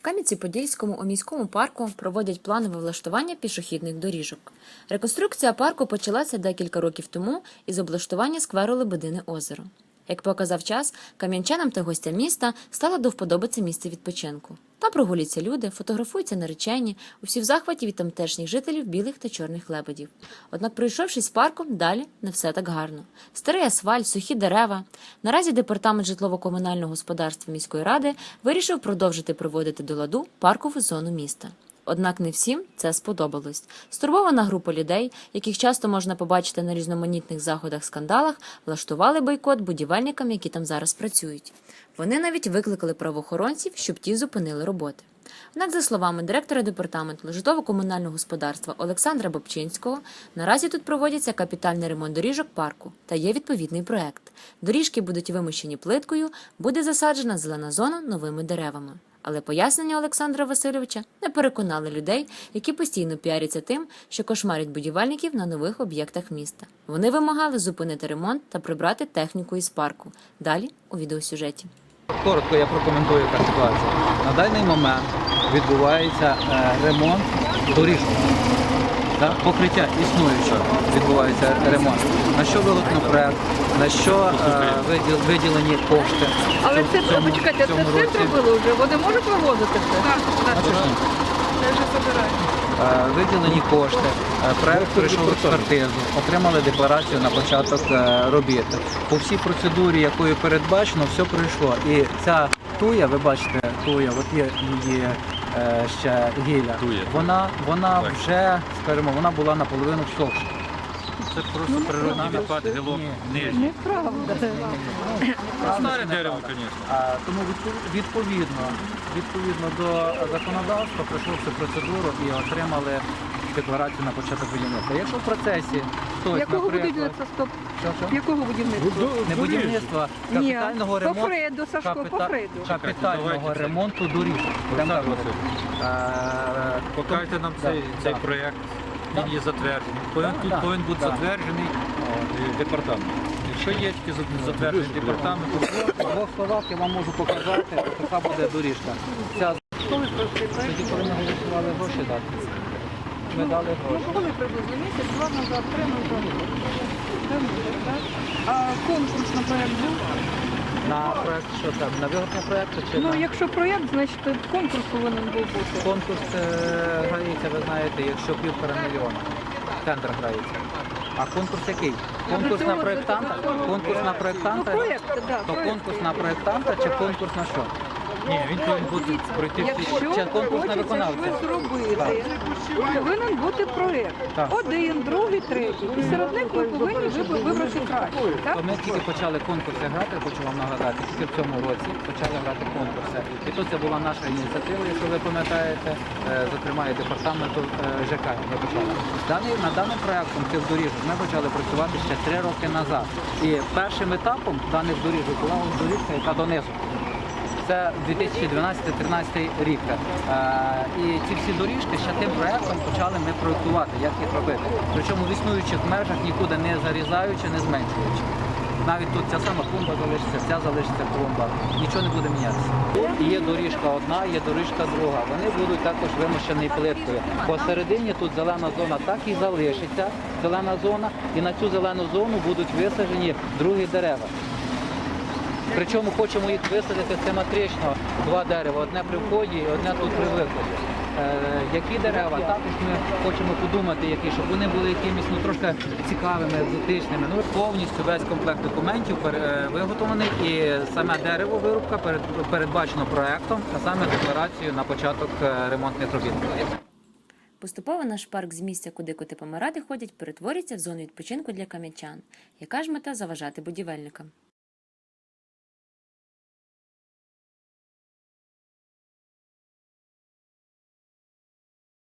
В Кам'янці-Подільському у міському парку проводять планове влаштування пішохідних доріжок. Реконструкція парку почалася декілька років тому із облаштування скверу Лебедини озеро. Як показав час, кам'янчанам та гостям міста стало до вподоби це місце відпочинку. Там прогулюються люди, фотографуються наречені, усі в захваті від тамтешніх жителів білих та чорних лебедів. Однак, пройшовшись парком, далі не все так гарно. Старий асфальт, сухі дерева. Наразі департамент житлово-комунального господарства міської ради вирішив продовжити приводити до ладу паркову зону міста. Однак не всім це сподобалось. Стурбована група людей, яких часто можна побачити на різноманітних заходах скандалах, влаштували бойкот будівельникам, які там зараз працюють. Вони навіть викликали правоохоронців, щоб ті зупинили роботи. Однак, за словами директора департаменту житлово-комунального господарства Олександра Бобчинського, наразі тут проводиться капітальний ремонт доріжок парку та є відповідний проект. Доріжки будуть вимощені плиткою, буде засаджена зелена зона новими деревами. Але пояснення Олександра Васильовича не переконали людей, які постійно піаряться тим, що кошмарять будівельників на нових об'єктах міста. Вони вимагали зупинити ремонт та прибрати техніку із парку. Далі у відеосюжеті. Коротко я прокоментую яка ситуація. На даний момент відбувається е, ремонт доріжок. Да? Покриття існуючого відбувається ремонт. На що виготовлено проект, на що е, виділені кошти. Але це цьому- почекайте, цьому це все зробили вже. Вони можуть вивозити це? Так, ні? Це вже забирають. Е, виділені кошти, е, проект пройшов експертизу, отримали декларацію на початок е, робіт. По всій процедурі, якою передбачено, все пройшло. І ця туя, ви бачите, туя, от є її ще гілля, вона, вона вже, скажімо, вона була наполовину всовша. Це просто природний відпад гілок нижній. Неправда. Старе дерево, звісно. А, Тому відпо- відповідно, відповідно до законодавства пройшов цю процедуру і отримали декларацію на початок будівництва. Якщо в процесі хтось, Якого наприклад, будівництва? Стоп. Що, що? Якого будівництва? не будівництва, Ні, капітального по ремонту. Фреду, Сашко, по капіта- Фреду. Капітального Давайте ремонту доріг. Олександр. Васильович, Е, нам Да, цей, цей да. проєкт. Він є затверджений. Повинен, тут повинен бути затверджений е, департамент. Якщо є тільки за- затверджений департамент, В двох словах я вам можу показати, яка буде доріжка. Ця тоді, коли ми голосували гроші дати. Ми дали Ну, гроші. коли приблизно місяць, два назад, три назад. Так? А конкурс на був? На проект, що там, на виготовлення проекту чи Ну, на якщо проєкт, значить конкурс повинен був бути. конкурс е, грається, ви знаєте, якщо півтора мільйона. Тендер грається. А конкурс який? Конкурс на проєктанта? Конкурс на Ну, проєктанта? проєкт, так, То конкурс на проєктанта чи конкурс на що? Ні, він повинен бути пройти всі. Якщо конкурс на хочеться виконавця? щось зробити, повинен бути проєкт. Так. Один, другий, третій. І серед них ви повинні виб- вибрати краще. Так? Ми тільки почали конкурси грати, хочу вам нагадати, тільки в цьому році почали грати конкурси. І то це була наша ініціатива, якщо ви пам'ятаєте, е, зокрема і департаменту е, ЖК. Ми почали. Даний, над даним проектом цих доріжок ми почали працювати ще три роки назад. І першим етапом даних доріжок була ось доріжка, яка донизу. Це 2012-13 рік. Е, і ці всі доріжки ще тим проектом почали ми проєктувати, як їх робити. Причому в існуючих межах нікуди не зарізаючи, не зменшуючи. Навіть тут ця сама клумба залишиться, ця залишиться клумба. Нічого не буде мінятися. І є доріжка одна, є доріжка друга. Вони будуть також вимощені плиткою. Посередині тут зелена зона так і залишиться, зелена зона, і на цю зелену зону будуть висаджені другі дерева. Причому хочемо їх висадити симетрично, два дерева, одне при вході і одне тут при виході. Е, які дерева, також ми хочемо подумати, які, щоб вони були якимись ну, трошки цікавими, екзотичними. Ну, повністю весь комплект документів е, виготовлений і саме дерево вирубка передбачено проектом, а саме декларацією на початок е, ремонтних робіт. Поступово наш парк з місця, куди коти помирати ходять, перетворюється в зону відпочинку для кам'янчан. Яка ж мета заважати будівельникам?